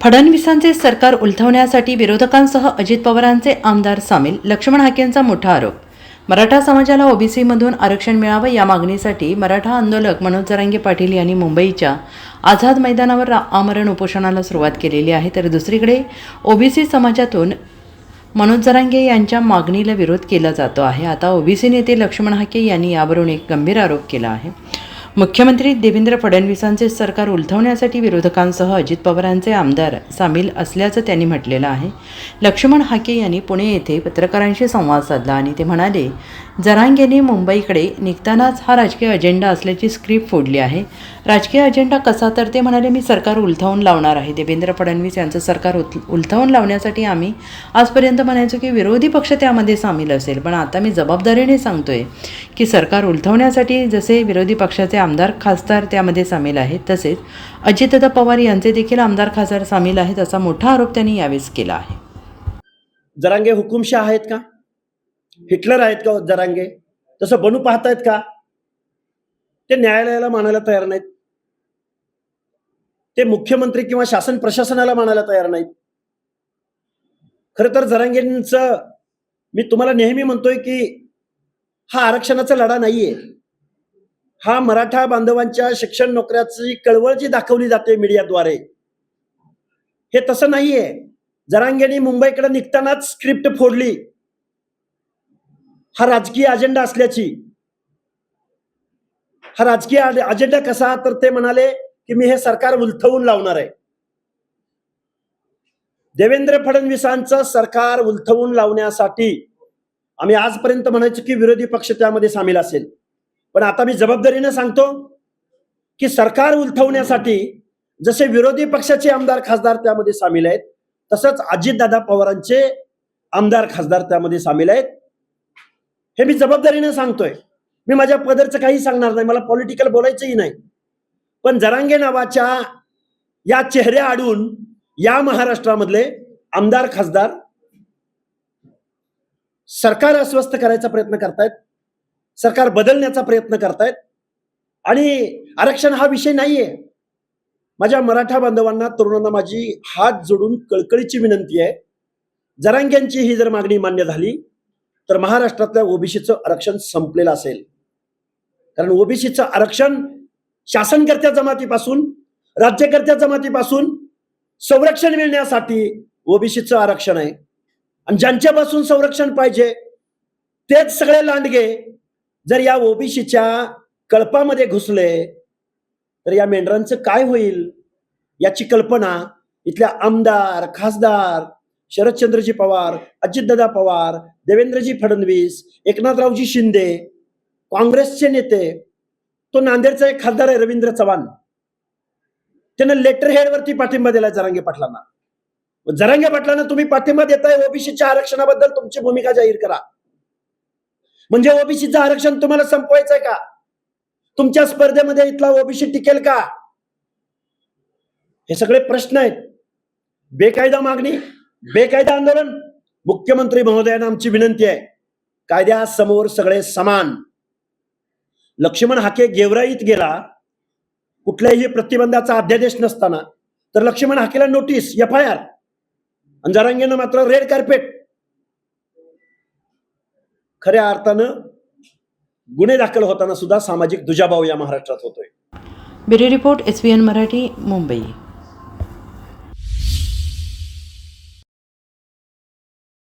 फडणवीसांचे सरकार उलथवण्यासाठी विरोधकांसह अजित पवारांचे आमदार सामील लक्ष्मण हाकेंचा मोठा आरोप. मराठा समाजाला ओबीसीमधून आरक्षण मिळावं या मागणीसाठी मराठा आंदोलक मनोज जरांगे पाटील यांनी मुंबईच्या आझाद मैदानावर रा- आमरण उपोषणाला सुरुवात केलेली आहे. तर दुसरीकडे ओबीसी समाजातून मनोज जरांगे यांच्या मागणीला विरोध केला जातो आहे. आता ओबीसी नेते लक्ष्मण हाके यांनी यावरून एक गंभीर आरोप केला आहे. मुख्यमंत्री देवेंद्र फडणवीसांचे सरकार उलथवण्यासाठी विरोधकांसह अजित पवारांचे आमदार सामील असल्याचं त्यांनी म्हटलेलं आहे. लक्ष्मण हाके यांनी पुणे येथे पत्रकारांशी संवाद साधला आणि ते म्हणाले जरांगेने मुंबईकडे निघतानाच हा राजकीय अजेंडा असल्याची स्क्रिप्ट फोडली आहे. राजकीय अजेंडा कसा तर ते म्हणाले मी सरकार उलथवून लावणार आहे. देवेंद्र फडणवीस यांचं सरकार उल उलथवून लावण्यासाठी आम्ही आजपर्यंत म्हणायचो की विरोधी पक्ष त्यामध्ये सामील असेल. पण आता मी जबाबदारीने सांगतोय की सरकार उलथवण्यासाठी जसे विरोधी पक्षाचे आमदार खासदार त्यामध्ये सामील आहेत. तसेच अजितदादा पवार यांचे देखील आमदार खासदार सामील आहेत असा मोठा आरोप त्यांनी यावेळेस केला आहे. जरांगे हुकुमशाह आहेत का? हिटलर आहेत का जरांगे? तसं बनू पाहतायत का? ते न्यायालयाला मानायला तयार नाहीत. ते मुख्यमंत्री किंवा शासन प्रशासनाला मानायला तयार नाहीत. खरं तर जरांगेंचं मी तुम्हाला नेहमी म्हणतोय की हा आरक्षणाचा लढा नाहीये. हा मराठा बांधवांच्या शिक्षण नोकऱ्याची कळवळ जी दाखवली जाते मीडियाद्वारे हे तसं नाहीये. जरांगेनी मुंबईकडे निघतानाच स्क्रिप्ट फोडली. हा राजकीय अजेंडा असल्याची. हा राजकीय अजेंडा कसा तर ते म्हणाले की मी हे सरकार उलथवून लावणार आहे. देवेंद्र फडणवीसांचं सरकार उलथवून लावण्यासाठी आम्ही आजपर्यंत म्हणायचो की विरोधी पक्ष त्यामध्ये सामील असेल. पण आता मी जबाबदारीनं सांगतो की सरकार उलथवण्यासाठी जसे विरोधी पक्षाचे आमदार खासदार त्यामध्ये सामील आहेत तसंच अजितदादा पवारांचे आमदार खासदार त्यामध्ये सामील आहेत. हे मी जबाबदारीनं सांगतोय. मी माझ्या पदरचं काही सांगणार नाही मला पॉलिटिकल बोलायचंही नाही. पण जरांगे नावाच्या या चेहऱ्या आडून या महाराष्ट्रामधले आमदार खासदार सरकार अस्वस्थ करायचा प्रयत्न करतायत. सरकार बदलण्याचा प्रयत्न करतायत. आणि आरक्षण हा विषय नाहीये. माझ्या मराठा बांधवांना तरुणांना माझी हात जोडून कळकळीची विनंती आहे. जरांग्यांची ही जर मागणी मान्य झाली तर महाराष्ट्रातल्या ओबीसीचं आरक्षण संपलेलं असेल. कारण ओबीसीचं आरक्षण शासनकर्त्या जमातीपासून राज्यकर्त्या जमातीपासून संरक्षण मिळण्यासाठी ओबीसीचं आरक्षण आहे. आणि ज्यांच्यापासून संरक्षण पाहिजे तेच सगळे लांडगे जर या ओबीसीच्या कळपामध्ये घुसले तर या मेंढरांचं काय होईल? याची कल्पना इथल्या आमदार खासदार शरदचंद्रजी पवार अजितदादा पवार देवेंद्रजी फडणवीस एकनाथरावजी शिंदे काँग्रेसचे नेते तो नांदेडचा एक खासदार आहे रवींद्र चव्हाण. त्यानं लेटर हेडवरती पाठिंबा दिला जरांगे पाटलांना. जरांगे पाटलांना तुम्ही पाठिंबा देताय ओबीसीच्या आरक्षणाबद्दल तुमची भूमिका जाहीर करा. म्हणजे ओबीसीचं आरक्षण तुम्हाला संपवायचंय का? तुमच्या स्पर्धेमध्ये इथला ओबीसी टिकेल का? हे सगळे प्रश्न आहेत. बेकायदा मागणी बेकायदा आंदोलन. मुख्यमंत्री महोदयांना आमची विनंती आहे. कायद्यासमोर सगळे समान. लक्ष्मण हाके गेवराईत गेला कुठल्याही प्रतिबंधाचा अध्यादेश नसताना तर लक्ष्मण हाकेला नोटीस एफ आय आर आणि जरांगेनं मात्र रेड कार्पेट. खऱ्या अर्थानं गुन्हे दाखल होताना सुद्धा सामाजिक दुजाभाव या महाराष्ट्रात होतोय. Bureau report S Marathi Mumbai.